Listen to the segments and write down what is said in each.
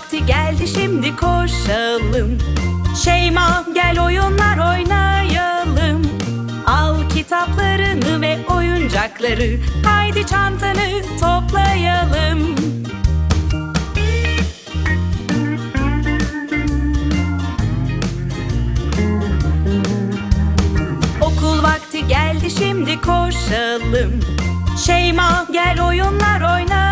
vakti geldi şimdi koşalım. Şeyma gel oyunlar oynayalım. Al kitaplarını ve oyuncakları Haydi çantanı toplayalım. Okul vakti geldi şimdi koşalım. Şeyma gel oyunlar oynayalım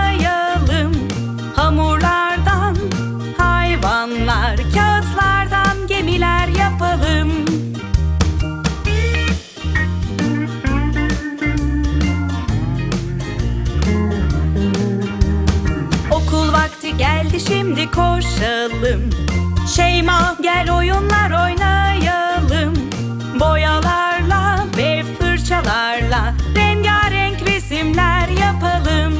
geldi şimdi koşalım. Şeyma gel oyunlar oynayalım. Boyalarla ve fırçalarla Rengarenk resimler yapalım.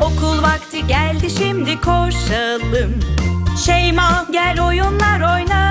Okul vakti geldi şimdi koşalım. Şeyma gel oyunlar oynayalım